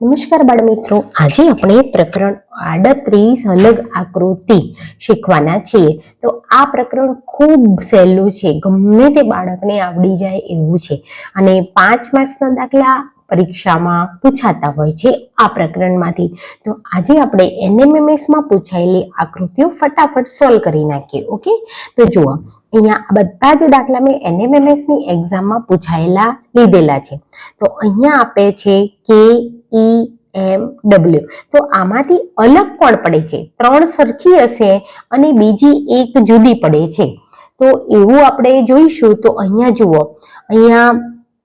નમસ્કાર બાળ મિત્રો. આજે આપણે પ્રકરણ આડત્રીસ અલગ આકૃતિ શીખવાના છીએ. તો આ પ્રકરણ ખૂબ સહેલું છે. ગમે તે બાળકને આવડી જાય એવું છે. અને પાંચ માર્ક્સના દાખલા પરીક્ષામાં પૂછાતા હોય છે આ પ્રકરણમાંથી. તો આજે આપણે એનએમએમએસમાં પૂછાયેલી આકૃતિઓ ફટાફટ સોલ્વ કરી નાખીએ, ઓકે? તો જુઓ, અહીંયા બધા જ દાખલા મેં એનએમએમએસની એક્ઝામમાં પૂછાયેલા, લીધેલા છે. તો અહીંયા આપે છે કે ઈ એમ ડબલ્યુ તો આમાંથી અલગ કોણ પડે છે? ત્રણ સરખી હશે અને બીજી એક જુદી પડે છે. તો એવું આપણે જોઈશું, તો અહીંયા જુઓ. અહીંયા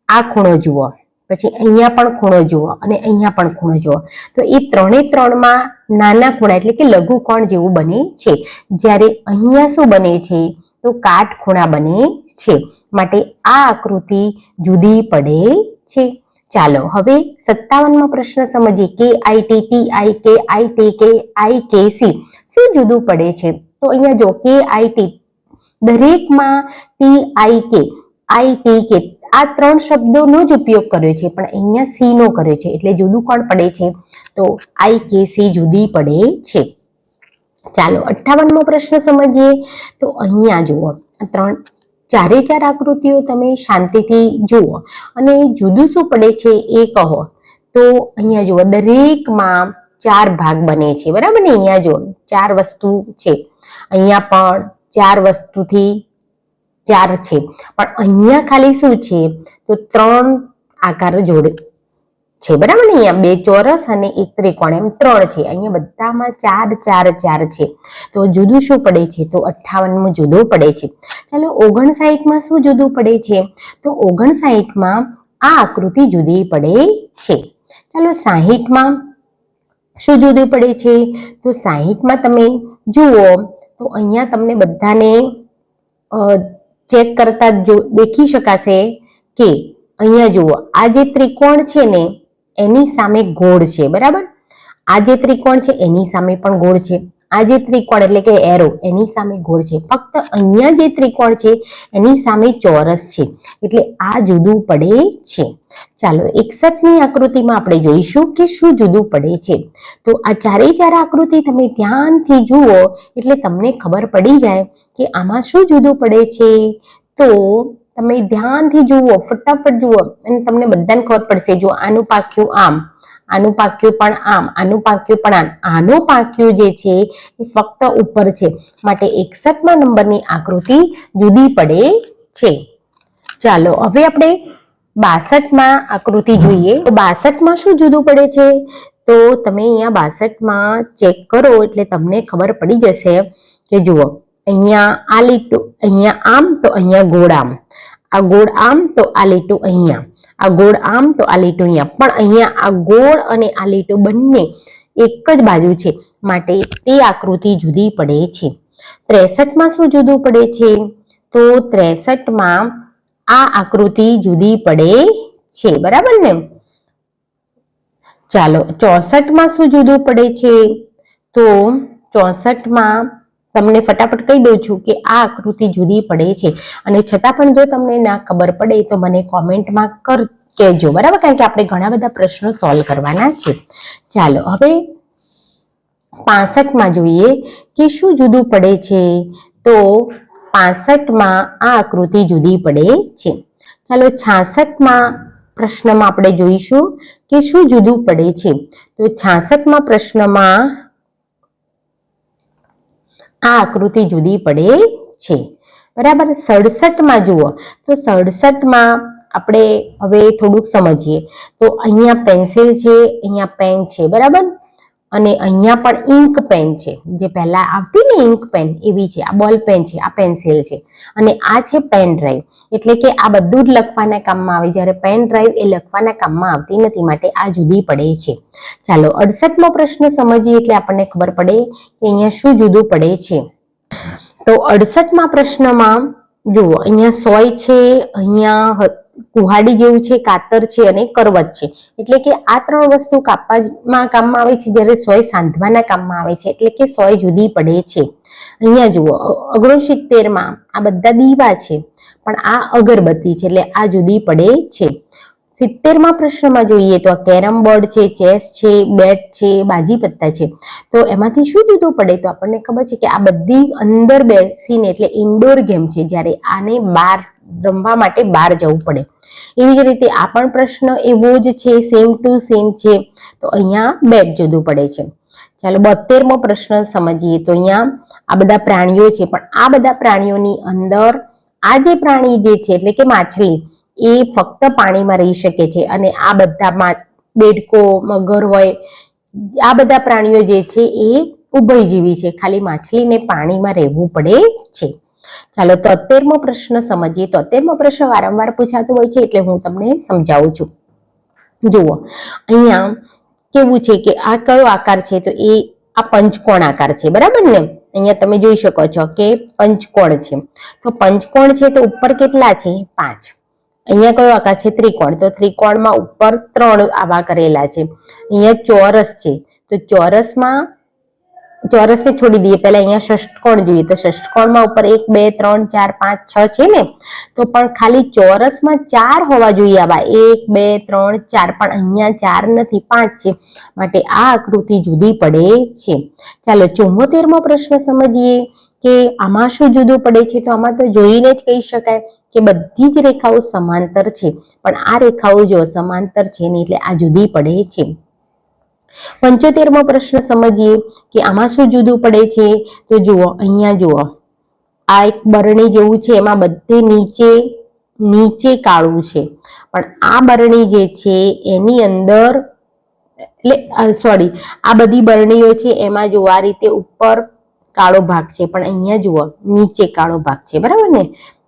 આ ખૂણો જુઓ. પછી અહીંયા પણ ખૂણો જુઓ અને અહીંયા પણ ખૂણો જુઓ. તો એ ત્રણે ત્રણમાં નાના ખૂણા એટલે કે લઘુ કોણ જેવું બને છે. જ્યારે અહીંયા શું બને છે? તો કાટ ખૂણા બને છે. માટે આ આકૃતિ જુદી પડે છે. ચાલો હવે સત્તાવનમો પ્રશ્ન સમજીએ. કે આઈટી ટી આઈ કે આઈટી કે આઈ કે સી? શું જુદું પડે છે? તો અહીંયા જો કે આઈ ટી દરેકમાં ટી આઈ કે આઈટી કે, આ ત્રણ શબ્દોનો જ ઉપયોગ કર્યો છે, પણ અહીંયા સી નો કર્યો છે, એટલે જુદું કોણ પડે છે? તો આઈ કે સી જુદી પડે છે. ચાલો અઠ્ઠાવનમો પ્રશ્ન સમજીએ. તો અહીંયા જુઓ ત્રણ ચારે ચાર આકૃતિઓ તમે શાંતિથી જુઓ અને જુદું શું પડે છે એ કહો. તો અહીંયા જુઓ, દરેકમાં ચાર ભાગ બને છે. બરાબર ને? અહીંયા જુઓ, ચાર વસ્તુ છે. અહીંયા પણ ચાર વસ્તુથી ચાર છે. પણ અહીંયા ખાલી શું છે? તો ત્રણ આકાર જોડે છે, બરાબર ને? અહીંયા બે ચોરસ અને એક ત્રિકોણ, એમ ત્રણ છે. અહીંયા બધામાં ચાર ચાર ચાર છે. તો જુદું શું પડે છે? તો અઠ્ઠાવનમાં જુદું પડે છે. ચાલો, ઓગણસાઠમાં શું જુદું પડે છે? તો ઓગણસાઠમાં આ આકૃતિ જુદી પડે છે. ચાલો, સાહીઠમાં શું જુદું પડે છે? તો સાહીઠમાં તમે જુઓ, તો અહીંયા તમને બધાને ચેક કરતા જો દેખી શકાશે કે અહીંયા જુઓ, આ જે ત્રિકોણ છે ને એની સામે ગોળ છે, બરાબર? આ જે ત્રિકોણ છે, એની સામે પણ ગોળ છે. આ જે ત્રિકોણ એટલે કે એરો એની સામે ગોળ છે. ફક્ત અહીંયા જે ત્રિકોણ છે, એની સામે ચોરસ છે. એટલે આ જુદું પડે છે. ચાલો, એકસઠની આકૃતિમાં આપણે જોઈશું કે શું જુદું પડે છે. તો આ ચારે ચાર આકૃતિ તમે ધ્યાનથી જુઓ, એટલે તમને ખબર પડી જાય કે આમાં શું જુદું પડે છે. તો તમે ધ્યાનથી જુઓ, ફટાફટ જુઓ અને તમને બધાને ખબર પડશે, જો આનું પાક્યું આમ, આનું પાક્યું પણ આમ, આનું પાક્યું પણ આમ. આનું પાક્યું જે છે એ ફક્ત ઉપર છે. માટે એકસઠમા નંબરની આકૃતિ જુદી પડે છે. ચાલો, હવે આપણે બાસઠમાં આકૃતિ જોઈએ. તો બાસઠમાં શું જુદું પડે છે? તો તમે અહીંયા બાસઠમાં ચેક કરો એટલે તમને ખબર પડી જશે. કે જુઓ, અહીંયા આ લીટું, અહીંયા આમ, તો અહીંયા ગોળ આમ. આ ગોળ આમ તો આ લીટું અહીંયા. આ ગોળ આમ તો આ લીટું અહીંયા. પણ અહીંયા આ ગોળ અને આ લીટું બંને એક જ બાજુ છે. માટે તે આકૃતિ જુદી પડે છે. ત્રેસઠમાં શું જુદું પડે છે? તો ત્રેસઠમાં આ આકૃતિ જુદી પડે છે. બરાબર ને? ચાલો, ચોસઠમાં શું જુદું પડે છે? તો ચોસઠમાં તમને ફટાફટ કહી દઉં છું કે આ આકૃતિ જુદી પડે છે. અને છતાં પણ જો તમને ના ખબર પડે તો મને કોમેન્ટમાં કર કહેજો, બરાબર? કારણ કે આપણે ઘણા બધા પ્રશ્નો સોલ્વ કરવાના છે. ચાલો, હવે પાસઠમાં જોઈએ કે શું જુદું પડે છે? તો પાસઠમાં આ આકૃતિ જુદી પડે છે. ચાલો, છાસઠમાં પ્રશ્નમાં આપણે જોઈશું કે શું જુદું પડે છે. તો છાસઠમાં પ્રશ્નમાં આ આકૃતિ જુદી પડે છે. બરાબર? સડસઠમાં જુઓ. તો સડસઠમાં આપણે હવે થોડુંક સમજીએ. તો અહીંયા પેન્સિલ છે, અહીંયા પેન છે. બરાબર? અને અહીંયા પણ ઇન્ક પેન છે. જે પહેલા આવતી ને ઇન્ક પેન એવી છે. આ બોલ પેન છે, આ પેન્સિલ છે. અને આ છે પેન ડ્રાઈવ એટલે કે આ બધું જ લખવાના કામમાં આવે. જ્યારે પેન ડ્રાઈવ એ લખવાના કામમાં આવતી નથી, માટે આ જુદી પડે છે. ચાલો, અડસઠમો પ્રશ્ન સમજીએ એટલે આપણને ખબર પડે કે અહીંયા શું જુદું પડે છે. તો અડસઠમાં પ્રશ્નમાં જુઓ, અહીંયા સોય છે, અહીંયા કુહાડી જેવું છે, કાતર છે અને કરવત છે. એટલે કે આ ત્રણ વસ્તુ કાપવામાં કામમાં આવે છે, જ્યારે સોય સાંધવાના કામમાં આવે છે, એટલે કે સોય જુદી પડે છે. અહીંયા જુઓ, ઓગણસિત્તેરમાં આ બધા દીવા છે, પણ આ અગરબત્તી છે, એટલે આ જુદી પડે છે. સિત્તેરમાં પ્રશ્નમાં જોઈએ તો આ કેરમ બોર્ડ છે, ચેસ છે, બેટ છે બાજી પત્તા છે. તો એમાંથી શું જુદું પડે? તો આપણને ખબર છે કે આ બધી અંદર બેસીને, એટલે ઇન્ડોર ગેમ છે, જ્યારે આને બહાર રમવા માટે બહાર જવું પડે. એવી જ રીતે આ પણ પ્રશ્ન એવો જ છે સેમ ટુ સેમ છે. તો અહીંયા બેટ જુદું પડે છે. ચાલો બોતેરમો પ્રશ્ન સમજીએ. તો અહીંયા આ બધા પ્રાણીઓ છે, પણ આ બધા પ્રાણીઓની અંદર આ જે પ્રાણી જે છે, એટલે કે માછલી, એ ફક્ત પાણીમાં રહી શકે છે. અને આ બધા બેડકો, મગર હોય, આ બધા પ્રાણીઓ જે છે, એ ઉભયજીવી છે. ખાલી માછલીને પાણીમાં રહેવું પડે છે. ચાલો તોતેરમો પ્રશ્ન સમજીએ. તોતેરમો પ્રશ્ન વારંવાર પૂછાતો હોય છે એટલે હું તમને સમજાવું છું. જુઓ, અહીંયા કેવું છે કે આ કયો આકાર છે? તો એ આ પંચકોણ આકાર છે, બરાબર ને? અહીંયા તમે જોઈ શકો છો કે પંચકોણ છે. તો પંચકોણ છે તો ઉપર કેટલા છે? પાંચ. અહીંયા કયો આકાર છે? ત્રિકોણ. તો ત્રિકોણમાં ઉપર ત્રણ આવા કરેલા છે. અહીંયા ચોરસ છે. તો ચોરસમાં ચોરસને છોડી દઈએ. પહેલા અહીંયા ષષ્ટકોણ જોઈએ. તો ષષ્ટકોણમાં ઉપર એક, બે, ત્રણ, ચાર, પાંચ, છ છે ને? તો પણ ખાલી ચોરસમાં ચાર હોવા જોઈએ આવા. એક, બે, ત્રણ, ચાર. પણ અહીંયા ચાર નથી, પાંચ છે. માટે આ આકૃતિ જુદી પડે છે. ચાલો ચુમ્મોતેરમો પ્રશ્ન સમજીએ કે આમાં શું જુદું પડે છે? તો આમાં તો જોઈને જ કહી શકાય કે બધી જ રેખાઓ સમાંતર છે. પણ આ રેખાઓ જો સમાંતર છે ને, એટલે આ જુદી પડે છે. પંચોતેરમો પ્રશ્ન સમજીએ કે આમાં શું જુદું પડે છે? તો જુઓ, અહીંયા જુઓ. આ એક બરણી જેવું છે, એમાં બધે નીચે નીચે કાળું છે. પણ આ બરણી જે છે, એની અંદર, એટલે સોરી આ બધી બરણીઓ છે, એમાં જો આ રીતે ઉપર કાળો ભાગ છે. પણ અહીંયા જુઓ, નીચે કાળો ભાગ છે. બરાબર ને?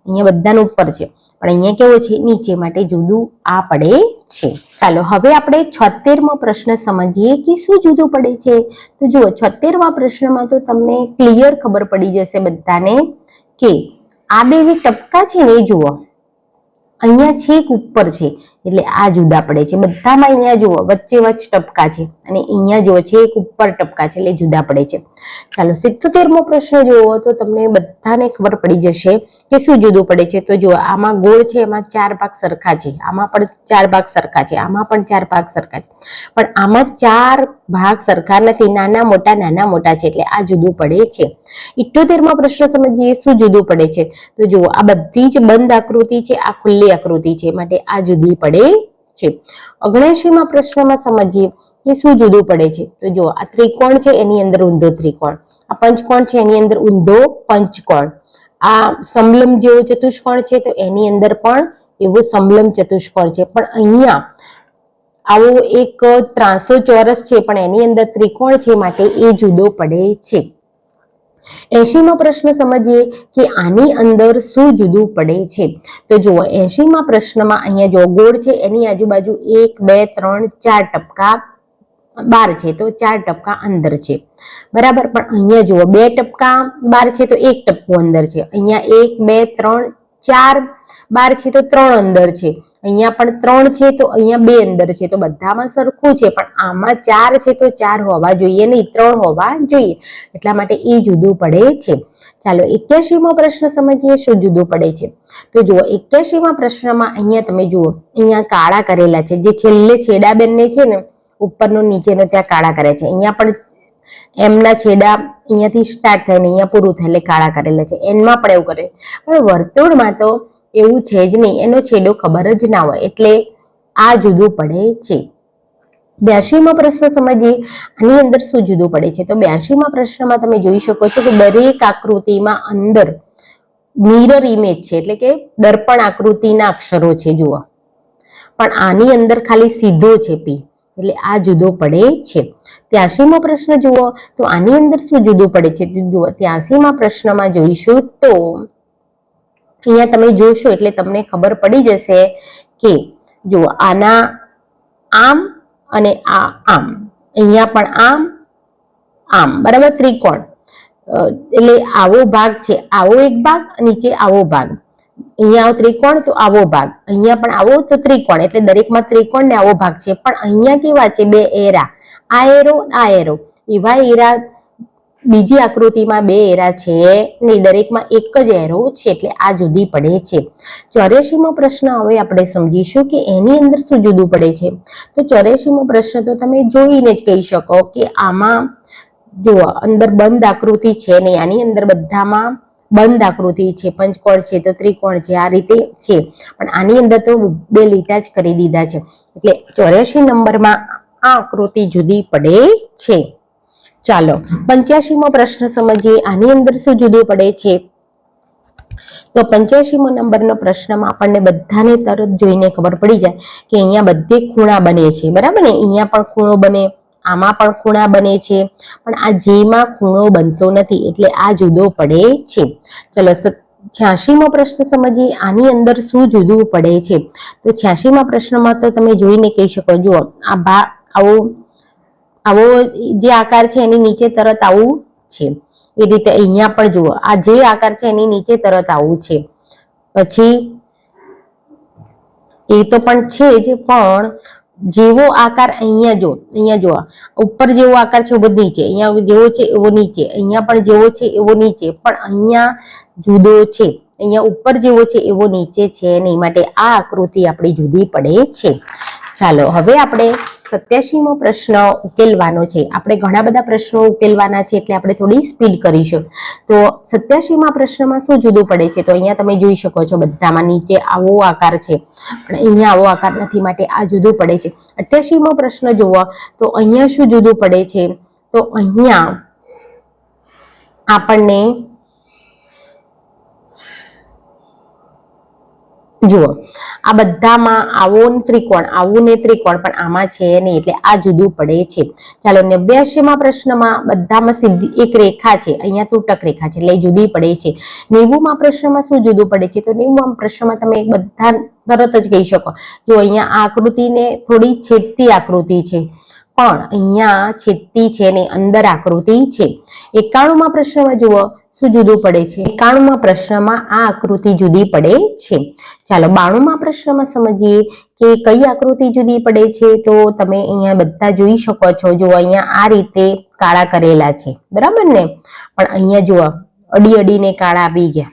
અહીંયા બધાનું ઉપર છે. પણ અહીંયા કેવો છે? નીચે માટે જુદું આ પડે છે. ચાલો, હવે આપણે છોતેરમો પ્રશ્ન સમજીએ કે શું જુદું પડે છે? તો જુઓ, છોતેરમા પ્રશ્નમાં તો તમને ક્લિયર ખબર પડી જશે બધાને કે આ બે જે ટપકા છે ને એ જુઓ. અહીંયા છેક ઉપર છે. એટલે આ જુદા પડે છે. બધામાં અહીંયા જુઓ, વચ્ચે વચ્ચે ટપકા છે અને અહીંયા જુઓ છેક ઉપર ટપકા છે, એટલે જુદા પડે છે. ચાલો, સિત્તોતેરમો પ્રશ્ન જુઓ તો તમને બધાને ખબર પડી જશે કે શું જુદું પડે છે. તો જુઓ, આમાં ગોળ છે, એમાં ચાર ભાગ સરખા છે. આમાં પણ ચાર ભાગ સરખા છે. આમાં પણ ચાર ભાગ સરખા છે. પણ આમાં ચાર ભાગ સરખા નથી. નાના મોટા નાના મોટા છે, એટલે આ જુદું પડે છે. ઇઠ્યોતેરમો પ્રશ્ન સમજીએ, શું જુદું પડે છે? તો જુઓ, આ બધી જ બંધ આકૃતિ છે, આ ખુલ્લી આકૃતિ છે. માટે આ જુદી પડે છે. ઓગણસીમાં પ્રશ્નમાં સમજીએ કે શું જુદું પડે છે? તો જુઓ, આ ત્રિકોણ છે, એની અંદર ઊંધો ત્રિકોણ. આ પંચકોણ છે, એની અંદર ઊંધો પંચકોણ. આ સમલમ જેવો ચતુષ્કોણ છે, તો એની અંદર પણ એવો સમલમ ચતુષ્કોણ છે. પણ અહીંયા આવો એક ત્રાસો ચોરસ છે, પણ એની અંદર ત્રિકોણ છે માટે એ જુદો પડે છે. એશીમો પ્રશ્ન સમજીએ કે આની અંદર શું જુદું પડે છે? તો જુઓ, એંશીમાં પ્રશ્નમાં અહીંયા જો ગોળ છે, એની આજુબાજુ એક, બે, ત્રણ, ચાર ટપકા બાર છે, તો ચાર ટપકા અંદર છે. બરાબર? પણ અહીંયા જુઓ, બે ટપકા બાર છે, તો એક ટપકું અંદર છે. અહીંયા એક, બે, ત્રણ, ચાર બાર છે, તો ત્રણ અંદર છે. અહીંયા પણ ત્રણ છે, તો અહીંયા બે અંદર છે, તો બધામાં સરખું છે, પણ આમાં ચાર છે, તો ચાર હોવા જોઈએ નહીં, ત્રણ હોવા જોઈએ. એટલા માટે એ જુદું પડે છે. ચાલો એક્યાસીમો પ્રશ્ન સમજીએ, શું જુદું પડે છે? તો જુઓ એક્યાસીમાં પ્રશ્નમાં અહીંયા તમે જુઓ, અહીંયા કાળા કરેલા છે, જે છેલ્લે છેડા બેનને છે ને, ઉપરનો, નીચેનો ત્યાં કાળા કરે છે. અહીંયા પણ એમના છેડા અહીંયાથી સ્ટાર્ટ થઈને અહીંયા પૂરું થાય એટલે કાળા કરેલા છે. એનમાં પણ એવું કરે. પણ વર્તુળમાં તો એવું છે જ નહીં. એનો છેડો ખબર જ ના હોય. એટલે આ જુદું પડે છે. બ્યાસીમાં પ્રશ્ન સમજીએ. આની અંદર શું જુદું પડે છે? તો બ્યાસીમાં પ્રશ્નમાં તમે જોઈ શકો છો કે દરેક આકૃતિમાં અંદર મિરર ઇમેજ છે. એટલે કે દર્પણ આકૃતિના અક્ષરો છે, જુઓ. પણ આની અંદર ખાલી સીધો છે પી એટલે આ જુદો પડે છે. ત્યાસીમો પ્રશ્ન જુઓ. તો આની અંદર શું જુદું પડે છે? જુઓ. ત્યાસીમાં પ્રશ્નમાં જોઈશું તો અહીંયા તમે જોશો એટલે તમને ખબર પડી જશે કે જુઓ આના આમ અને આ આમ. અહીંયા પણ આમ આમ. બરાબર? ત્રિકોણ. એટલે આવો ભાગ છે, આવો એક ભાગ નીચે આવો ભાગ. અહીંયા આવો ત્રિકોણ, તો આવો ભાગ. અહીંયા પણ આવો, તો ત્રિકોણ. એટલે દરેકમાં ત્રિકોણ ને આવો ભાગ છે. પણ અહીંયા કેવા છે? બે એરા. આ એરો આ એરો. એવા એરા બીજી આકૃતિમાં બે એરા છે ને દરેકમાં એક જ એરો છે એટલે આ જુદી પડે છે. ચોર્યાસીમો પ્રશ્ન હવે આપણે સમજીશું કે એની અંદર શું જુદું પડે છે. તો ચોર્યાસીમો પ્રશ્ન તો તમે જોઈને જ કહી શકો કે આમાં જુઓ અંદર બંધ આકૃતિ છે ને આની અંદર બધામાં બંધ આકૃતિ છે, પંચકોણ છે, તો ત્રિકોણ છે, આ રીતે છે. પણ આની અંદર તો બે લીટા જ કરી દીધા છે. એટલે ચોર્યાસી નંબરમાં આ આકૃતિ જુદી પડે છે. ચાલો પંચ્યાસીમો પ્રશ્ન સમજીએ. આની અંદર શું જુદું પડે છે? તો પંચ્યાસીમો નંબરનો પ્રશ્નમાં આપણને બધાને તરત જોઈને ખબર પડી જાય કે અહીંયા બધે ખૂણા બને છે. બરાબર ને? અહીંયા પણ ખૂણો બને, આમાં પણ ખૂણા બને છે. પણ આ જેમાં ખૂણો બનતો નથી એટલે આ જુદો પડે છે. ચલો છ્યાસીમો પ્રશ્ન સમજીએ. આની અંદર શું જુદું પડે છે? તો છ્યાસીમા પ્રશ્નમાં તો તમે જોઈને કહી શકો. જુઓ, આ ભા, આવો આવો જે આકાર છે એની નીચે તરત આવું છે. એ રીતે અહીંયા પણ જુઓ, આ જે આકાર છે એની નીચે તરત આવું છે. પછી, એ તો પણ છે જ, પણ જેવો આકાર અહીંયા જો અહીંયા જો ઉપર જેવો આકાર છે એવો નીચે, અહીંયા જેવો છે એવો નીચે, અહીંયા પણ જેવો છે એવો નીચે, પણ અહીંયા જુદો છે, અહીંયા ઉપર જેવો છે એવો નીચે છે નહીં, માટે આ આકૃતિ આપણી જુદી પડે છે. ચાલો, હવે આપણે સત્યાસીમો પ્રશ્ન ઉકેલવાનો છે. આપણે ઘણા બધા પ્રશ્નો ઉકેલવાના છે એટલે આપણે થોડી સ્પીડ કરીશું. તો સત્યાસીમા પ્રશ્નમાં શું જુદું પડે છે? તો અહીંયા તમે જોઈ શકો છો બધામાં નીચે આવો આકાર છે. પણ અહીંયા આવો આકાર નથી, માટે આ જુદું પડે છે. અઠ્યાસીમો પ્રશ્ન જુઓ. તો અહીંયા શું જુદું પડે છે? તો અહીંયા આપણને જુઓ, આ બધામાં આવો ત્રિકોણ, આવું ને ત્રિકોણ, પણ આમાં છે નહીં, એટલે આ જુદું પડે છે. ચાલો નેવ્યાસીમાં પ્રશ્નમાં બધામાં સીધી એક રેખા છે, અહીંયા તૂટક રેખા છે, એટલે જુદી પડે છે. નેવુંમાં પ્રશ્નમાં શું જુદું પડે છે? તો નેવુંમાં પ્રશ્નમાં તમે બધા તરત જ કહી શકો. જો અહીંયા આકૃતિને થોડી છેદતી આકૃતિ છે. પણ અહીંયા છેદતી છે ને અંદર આકૃતિ છે. એકાણુંમાં પ્રશ્નમાં જુઓ, શું જુદું પડે છે? એકાણુંમાં પ્રશ્નમાં આ આકૃતિ જુદી પડે છે. ચાલો બાણુંમાં પ્રશ્નમાં સમજીએ કે કઈ આકૃતિ જુદી પડે છે, તો તમે અહીંયા બધા જોઈ શકો છો. જો અહીંયા આ રીતે કાળા કરેલા છે. બરાબર ને? પણ અહીંયા જુઓ, અડી અડીને કાળા આવી ગયા.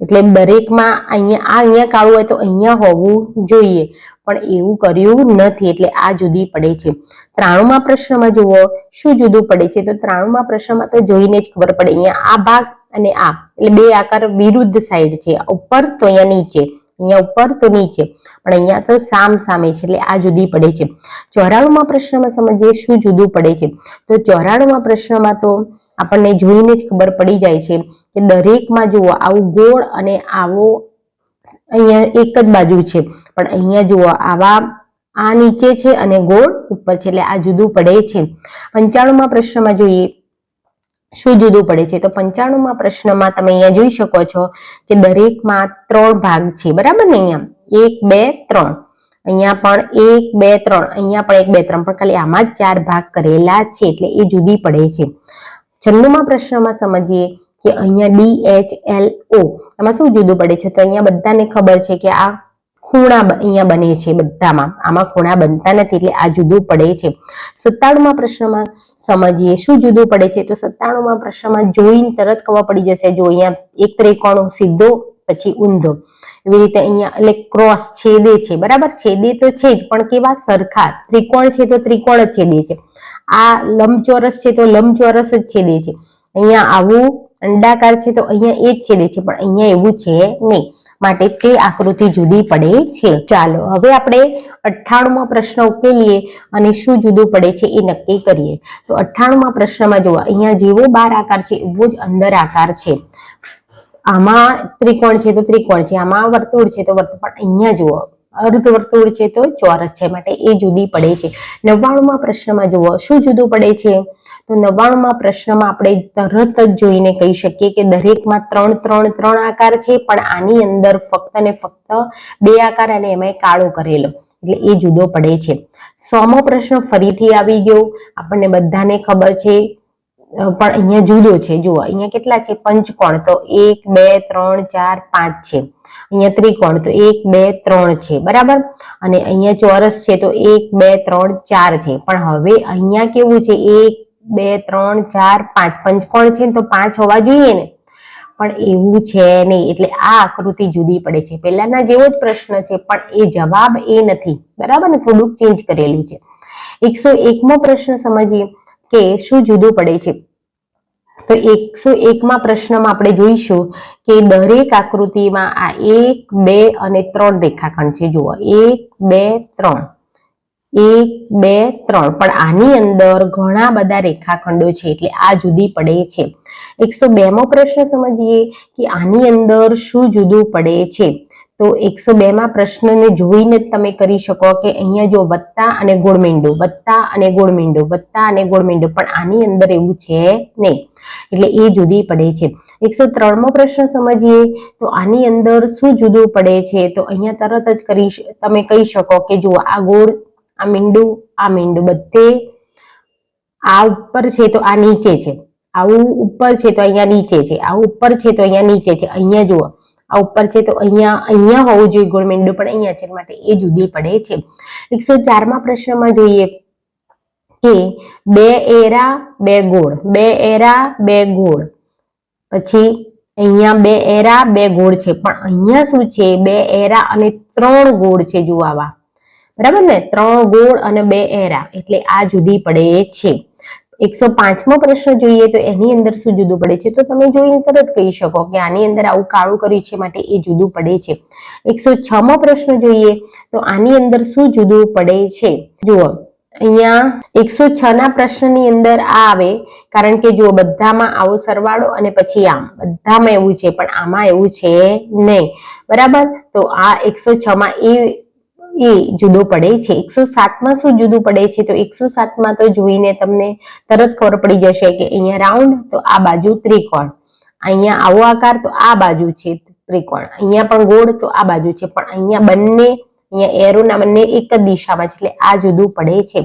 એટલે દરેકમાં અહીંયા, આ અહીંયા કાળું હોય તો અહીંયા હોવું જોઈએ. પણ એવું કર્યું નથી એટલે આ જુદી પડે છે. ત્રાણુમાં પ્રશ્નમાં જુઓ, શું જુદું પડે છે? તો ત્રાણુમાં પ્રશ્નમાં તો જોઈને જ ખબર પડે. અહીંયા આ ભાગ અને આ, એટલે બે આકાર વિરુદ્ધ સાઈડ છે. ઉપર તો અહીંયા નીચે, અહીંયા ઉપર તો નીચે, પણ અહીંયા તો સામ સામે છે એટલે આ જુદી પડે છે. ચોરાણુમાં પ્રશ્નમાં સમજીએ શું જુદું પડે છે? તો ચોરાણુમાં પ્રશ્નમાં તો આપણને જોઈને જ ખબર પડી જાય છે કે દરેકમાં જુઓ, આવું ગોળ અને આવો અહીંયા એક જ બાજુ છે. પણ અહીંયા જુઓ, આવા આ નીચે છે અને ગોળ ઉપર છે, એટલે આ જુદું પડે છે. પંચાણુંમાં પ્રશ્નમાં જોઈએ, શું જુદું પડે છે? તો પંચાણુંમાં પ્રશ્નમાં તમે અહીંયા જોઈ શકો છો કે દરેકમાં ત્રણ ભાગ છે. બરાબર ને અહીંયા? એક, બે, ત્રણ. અહીંયા પણ એક, બે, ત્રણ. અહીંયા પણ એક, બે, ત્રણ. પણ ખાલી આમાં જ ચાર ભાગ કરેલા છે, એટલે એ જુદી પડે છે. છન્નુમાં પ્રશ્નમાં સમજીએ કે અહીંયા ડી એચ એલ ઓ એમાં શું જુદું પડે છે? તો અહીંયા બધાને ખબર છે કે આ ખૂણા અહીંયા બને છે બધામાં. આમાં ખૂણા બનતા નથી એટલે આ જુદું પડે છે. સત્તાણુંમાં પ્રશ્નમાં સમજીએ. શું જુદું પડે છે? તો સત્તાણુંમાં પ્રશ્નમાં જોઈને તરત ખબર પડી જશે. જો અહીંયા એક ત્રિકોણ સીધો, પછી ઊંધો. એવી રીતે અહીંયા, એટલે ક્રોસ છેદે છે. બરાબર? છેદે તો છે જ, પણ કેવા? સરખા. ત્રિકોણ છે તો ત્રિકોણ જ છેદે છે. આ લંબચોરસ છે તો લંબચોરસ જ છેદે છે. અહીંયા આવું અંડાકાર છે તો અહીંયા એ જ છેદે છે, પણ અહીંયા એવું છે નહીં. માટે તે આકૃતિ જુદી પડે છે. ચાલો, હવે આપણે અઠ્ઠાણુંમાં પ્રશ્ન ઉકેલીએ અને શું જુદું પડે છે એ નક્કી કરીએ. તો અઠ્ઠાણુંમાં પ્રશ્નમાં જુઓ, અહીંયા જેવો બાર આકાર છે, એવો જ અંદર આકાર છે. આમાં ત્રિકોણ છે તો ત્રિકોણ છે, આમાં વર્તુળ છે તો વર્તુળ, પણ અહીંયા જુઓ. અર્ધ વર્તુળ છે તો ચોરસ છે. માટે એ જુદી પડે છે. નવ્વાણુંમાં પ્રશ્નમાં જુઓ, શું જુદું પડે છે? તો નવ્વાણુંમાં પ્રશ્નમાં આપણે તરત જ જોઈને કહી શકીએ કે દરેકમાં ત્રણ ત્રણ ત્રણ આકાર છે, પણ આની અંદર ફક્ત ને ફક્ત બે આકાર અને એમાં કાળો કરેલો. એટલે એ જુદો પડે છે. સોમો પ્રશ્ન ફરીથી આવી ગયો. આપણને બધાને ખબર છે. પણ અહીંયા જુદો છે. જુઓ, અહીંયા કેટલા છે? પંચકોણ. તો એક, બે, ત્રણ, ચાર, પાંચ છે. અહીંયા ત્રિકોણ. તો એક, બે, ત્રણ છે. બરાબર? અને અહીંયા ચોરસ છે. તો એક, બે, ત્રણ, ચાર છે. પણ હવે અહીંયા કેવું છે? એક, બે, ત્રણ, ચાર, પાંચ. પંચકોણ છે ને તો પાંચ હોવા જોઈએ ને. પણ એવું છે નહીં. એટલે આ આકૃતિ જુદી પડે છે. પહેલાના જેવો જ પ્રશ્ન છે, પણ એ જવાબ એ નથી. બરાબર ને? થોડુંક ચેન્જ કરેલું છે. એકસો એકમો પ્રશ્ન સમજીએ. કે શું જુદું પડે છે? તો એકસો એકમાં પ્રશ્નમાં આપણે જોઈશું કે દરેક આકૃતિમાં આ એક, બે અને ત્રણ રેખાખંડ છે. જુઓ, એક, બે, ત્રણ. એક, બે, ત્રણ. પણ આની અંદર ઘણા બધા રેખાખંડો છે એટલે આ જુદી પડે છે. એકસો બે મો પ્રશ્ન સમજીએ કે આની અંદર શું જુદું પડે છે? તો એકસો બે માં પ્રશ્નને જોઈને જ તમે કરી શકો કે અહીંયા જો વત્તા અને ગોળમીંડું વત્તા અને ગોળમીંડું વત્તા અને ગોળમીંડું પણ આની અંદર એવું છે નહીં. એટલે એ જુદી પડે છે. એકસો ત્રણમો પ્રશ્ન સમજીએ, તો આની અંદર શું જુદું પડે છે? તો અહીંયા તરત જ કરી તમે કહી શકો કે જુઓ, આ ગોળ આ મીંડું આ મીંડું બધે આ ઉપર છે તો આ નીચે છે. આવું ઉપર છે તો અહીંયા નીચે છે. આ ઉપર છે તો અહીંયા નીચે છે. અહીંયા જુઓ આ ઉપર છે તો અહીંયા અહીંયા હોવું જોઈએ ગોળ મીંડું પણ અહીંયા છે માટે એ જુદી પડે છે. એકસો ચારમાં પ્રશ્નમાં જોઈએ કે બે એરા, બે ગોળ. બે એરા, બે ગોળ. પછી અહીંયા બે એરા, બે ગોળ છે. પણ અહીંયા શું છે? બે એરા અને ત્રણ ગોળ છે જોવા બરાબર ને? ત્રણ ગોળ અને બે એરા. એટલે આ જુદી પડે છે. એકસો પાંચમો પ્રશ્ન જોઈએ તો એની અંદર શું જુદું પડે છે? તો તમે જોઈને તરત કહી શકો કે આની અંદર આવું કાળું કર્યું છે, માટે એ જુદું પડે છે. એકસો છમો પ્રશ્ન જોઈએ તો આની અંદર શું જુદું પડે છે? જુઓ, અહીંયા એકસો છ ના પ્રશ્નની અંદર આ આવે, કારણ કે જુઓ, બધામાં આવો સરવાળો અને પછી આમ. બધામાં એવું છે, પણ આમાં એવું છે નહીં. બરાબર? તો આ એકસો છ માં એ એ જુદો પડે છે. એકસો સાતમાં શું જુદું પડે છે? તો એકસો સાતમાં તો જોઈને તમને તરત ખબર પડી જશે કે અહીંયા રાઉન્ડ તો આ બાજુ ત્રિકોણ. અહીંયા આવો આકાર તો આ બાજુ છે ત્રિકોણ. અહીંયા પણ ગોળ તો આ બાજુ છે. પણ અહીંયા બંને અહીંયા એરોના બંને એક જ દિશામાં છે, એટલે આ જુદું પડે છે.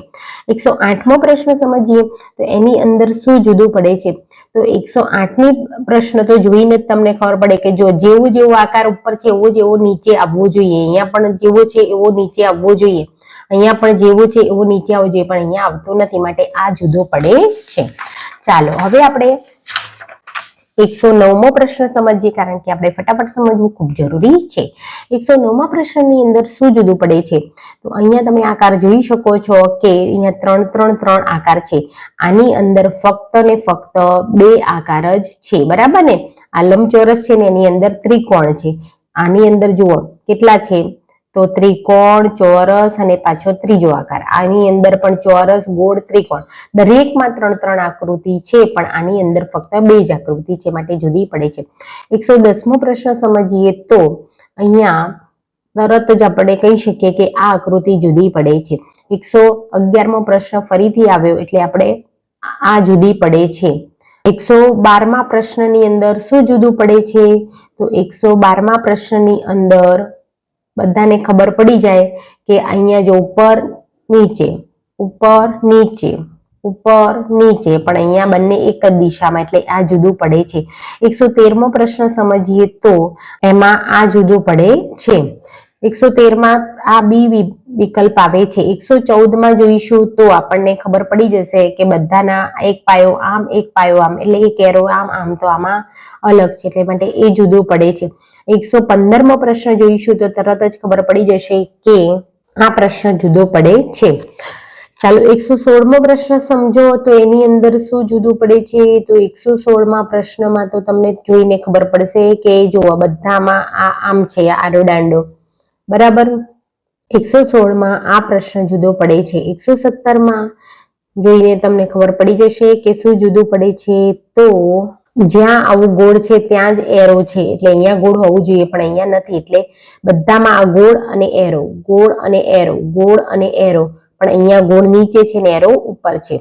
એકસો આઠમો પ્રશ્ન સમજીએ, તો એની અંદર શું જુદું પડે છે? તો એકસો આઠમી પ્રશ્ન તો જોઈને જ તમને ખબર પડે કે જો જેવું જેવો આકાર ઉપર છે, એવો જેવો નીચે આવવો જોઈએ. અહીંયા પણ જેવો છે, એવો નીચે આવવો જોઈએ. અહીંયા પણ જેવું છે, એવો નીચે આવવો જોઈએ, પણ અહીંયા આવતું નથી, માટે આ જુદો પડે છે. ચાલો, હવે આપણે એકસો નવમો પ્રશ્ન સમજીએ, કારણ કે આપણે ફટાફટ સમજવું ખૂબ જરૂરી છે. એકસો નવમા પ્રશ્નની અંદર શું જુદું પડે છે? તો અહીંયા તમે આકાર જોઈ શકો છો કે અહીંયા ત્રણ ત્રણ ત્રણ આકાર છે. આની અંદર ફક્ત ને ફક્ત બે આકાર જ છે, બરાબર ને? આ લંબચોરસ છે ને એની અંદર ત્રિકોણ છે. આની અંદર જુઓ, કેટલા છે? તો ત્રિકોણ, ચોરસ અને પાછો ત્રીજો આકાર. આની અંદર પણ ચોરસ, ગોળ, ત્રિકોણ. દરેકમાં ત્રણ ત્રણ આકૃતિ છે, પણ આની અંદર ફક્ત બે જ આકૃતિ છે, માટે જુદી પડે છે. એકસો દસમો પ્રશ્ન સમજીએ તો અહીંયા તરત જ આપણે કહી શકીએ કે આ આકૃતિ જુદી પડે છે. એકસો અગિયારમો પ્રશ્ન ફરીથી આવ્યો, એટલે આપણે આ જુદી પડે છે. એકસો બારમા પ્રશ્નની અંદર શું જુદું પડે છે? તો એકસો બારમા પ્રશ્નની અંદર બધાને ખબર પડી જાય કે અહીંયા જો ઉપર, નીચે. ઉપર નીચે. ઉપર, નીચે. પણ અહીંયા બંને એક જ દિશામાં એટલે આ જુદું પડે છે. એકસો તેરમો પ્રશ્ન સમજીએ તો એમાં આ જુદું પડે છે. એકસો તેરમાં આ બી વિકલ્પ આવે છે. એકસો ચૌદમાં જોઈશું તો આપણને ખબર પડી જશે કે બધાના એક પાયો આમ, એક પાયો આમ, એટલે એક એરો આમ આમ તો આમાં અલગ છે. એટલે માટે એ જુદું પડે છે. એકસો પંદરમો પ્રશ્ન જોઈશું તો તરત જ ખબર પડી જશે કે આ પ્રશ્ન જુદો પડે છે. ચાલો, એકસો સોળમો પ્રશ્ન સમજો. તો એની અંદર શું જુદું પડે છે? તો એકસો સોળમાં પ્રશ્નમાં તો તમને જોઈને ખબર પડશે કે જો બધામાં આ આમ છે આરો દાંડો બરાબર? એકસો સોળમાં આ પ્રશ્ન જુદો પડે છે. એકસો સત્તરમાં જોઈને તમને ખબર પડી જશે કે શું જુદું પડે છે. તો જ્યાં આવું ગોળ છે ત્યાં જ એરો છે. એટલે અહીંયા ગોળ હોવું જોઈએ, પણ અહીંયા નથી. એટલે બધામાં આ ગોળ અને એરો ગોળ અને એરો ગોળ અને એરો પણ અહીંયા ગોળ નીચે છે ને એરો ઉપર છે.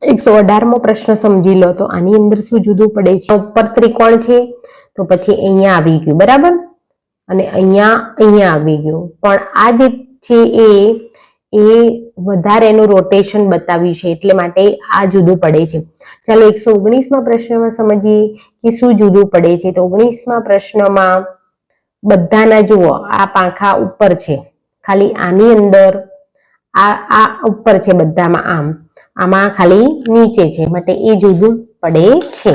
એકસો અઢારમો પ્રશ્ન સમજી લો. તો આની અંદર શું જુદું પડે છે? ઉપર ત્રિકોણ છે. તો પછી અહીંયા આવી ગયું. બરાબર? અને અહીંયા અહીંયા આવી ગયું. પણ આ જે છે એ એ વધારે એનું રોટેશન બતાવ્યું છે, એટલે માટે આ જુદું પડે છે. ચાલો એકસો ઓગણીસમાં પ્રશ્નમાં સમજીએ કે શું જુદું પડે છે. તો ઓગણીસમાં પ્રશ્નમાં બધાના જુઓ, આ પાંખા ઉપર છે. ખાલી આની અંદર, આ આ ઉપર છે બધામાં આમ. આમાં ખાલી નીચે છે, માટે એ જુદું પડે છે.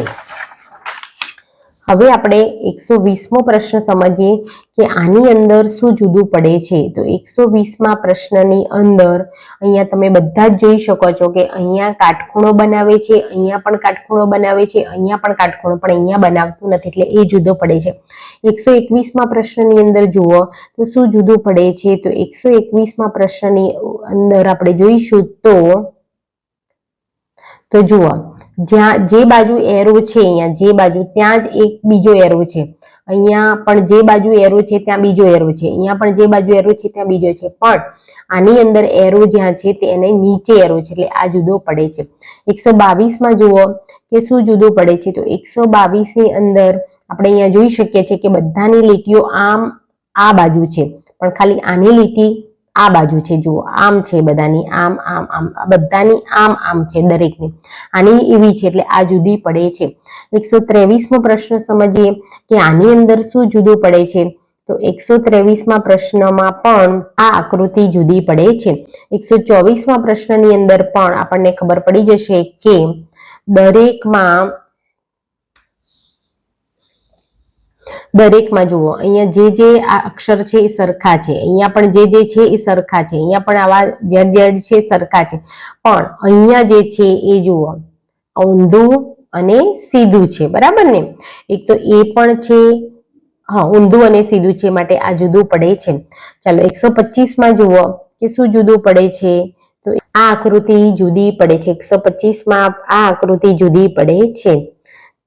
હવે આપણે એકસો વીસમો પ્રશ્ન સમજીએ કે આની અંદર શું જુદું પડે છે. તો એકસો વીસમાં પ્રશ્નની અંદર અહીંયા તમે બધા જ જોઈ શકો છો કે અહીંયા કાટખૂણો બનાવે છે, અહીંયા પણ કાટખૂણો બનાવે છે, અહીંયા પણ કાટખૂણો, પણ અહીંયા બનાવતું નથી એટલે એ જુદો પડે છે. એકસો એકવીસમાં પ્રશ્નની અંદર જુઓ તો શું જુદું પડે છે. તો એકસો એકવીસમાં પ્રશ્નની અંદર આપણે જોઈશું તો તો જુઓ, જ્યાં જે બાજુ એરો છે અહીંયા, જે બાજુ, ત્યાં જ એક બીજો એરો છે. અહીંયા પણ જે બાજુ એરો છે, ત્યાં બીજો એરો છે. અહીંયા પણ જે બાજુ એરો છે, ત્યાં બીજો છે. પણ આની અંદર એરો જ્યાં છે તેને નીચે એરો છે, એટલે આ જુદો પડે છે. એકસો બાવીસમાં જુઓ કે શું જુદું પડે છે. તો એકસો બાવીસની અંદર આપણે અહીંયા જોઈ શકીએ છીએ કે બધાની લીટીઓ આમ આ બાજુ છે. પણ ખાલી આની લીટી આ બાજુ છે, જુઓ, આમ છે બધાની આમ આમ આમ બધાની આમ આમ છે દરેકની. આની એવી છે એટલે આ જુદી પડે છે. એકસો ત્રેવીસમો પ્રશ્ન સમજીએ કે આની અંદર શું જુદું પડે છે? તો એકસો ત્રેવીસમાં પ્રશ્નમાં પણ આ આકૃતિ જુદી પડે છે. એકસો ચોવીસમાં પ્રશ્નની અંદર પણ આપણને ખબર પડી જશે કે દરેકમાં દરેકમાં જુઓ. અહીંયા જે જે આ અક્ષર છે એ સરખા છે. અહીંયા પણ જે જે છે એ સરખા છે. અહીંયા પણ આવા જેડ જેડ છે, સરખા છે. પણ અહીંયા જે છે એ જુઓ. ઊંધું અને સીધું છે. બરાબર ને? એક તો એ પણ છે. હા, ઊંધું અને સીધું છે માટે આ જુદું પડે છે. ચાલો, એકસો પચીસમાં જુઓ કે શું જુદું પડે છે. તો આ આકૃતિ જુદી પડે છે. એકસો પચીસમાં આ આકૃતિ જુદી પડે છે.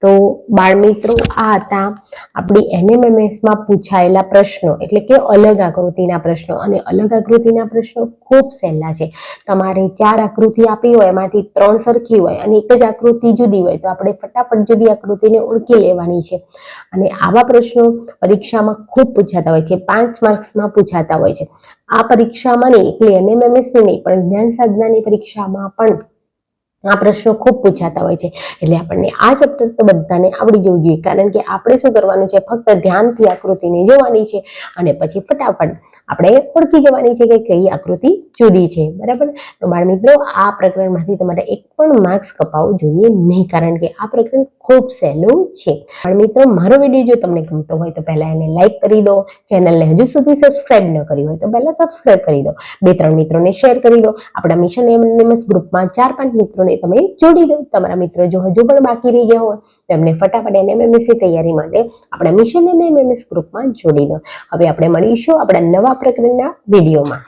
તો બાળમિત્રો આ હતા આપણી એનએમએમએસમાં પૂછાયેલા પ્રશ્નો, એટલે કે અલગ આકૃતિના પ્રશ્નો. અને અલગ આકૃતિના પ્રશ્નો ખૂબ સહેલા છે. તમારે ચાર આકૃતિ આપી હોય, એમાંથી ત્રણ સરખી હોય અને એક જ આકૃતિ જુદી હોય, તો આપણે ફટાફટ જુદી આકૃતિને ઓળખી લેવાની છે. અને આવા પ્રશ્નો પરીક્ષામાં ખૂબ પૂછાતા હોય છે. પાંચ માર્ક્સમાં પૂછાતા હોય છે. આ પરીક્ષામાં નહીં એટલે એનએમએમએસની નહીં, પણ જ્ઞાન સાધનાની પરીક્ષામાં પણ આ પ્રશ્નો ખૂબ પૂછાતા હોય છે. એટલે આપણને આ ચેપ્ટર તો બધાને આવડી જવું જોઈએ. કારણ કે આપણે શું કરવાનું છે? ફક્ત ધ્યાનથી આકૃતિને જોવાની છે અને પછી ફટાફટ આપણે ઓળખી જવાની છે કે કઈ આકૃતિ જુદી છે. બરાબર? તો બાળ મિત્રો, આ પ્રકરણમાંથી તમારે એક પણ માર્ક્સ કપાવવું જોઈએ નહીં. કારણ કે આ પ્રકરણ ખૂબ સહેલું છે. પણ મિત્રો, મારો વીડિયો જો તમને ગમતો હોય તો પહેલાં એને લાઇક કરી દો ચેનલને હજુ સુધી સબસ્ક્રાઇબ ન કરી હોય તો પહેલાં સબસ્ક્રાઇબ કરી દો. બે ત્રણ મિત્રોને શેર કરી દો. આપણા મિશન એમએનએમએસ ગ્રુપમાં ચાર પાંચ મિત્રોને તમે જોડી દો. તમારા મિત્રો જો હજુ પણ બાકી રહી ગયા હોય તો એમને ફટાફટ એનએમએમએસ તૈયારી માટે આપણા મિશન એનએમએમએસ ગ્રુપમાં જોડી દો. હવે આપણે મળીશું આપણા નવા પ્રકરણના વિડીયોમાં.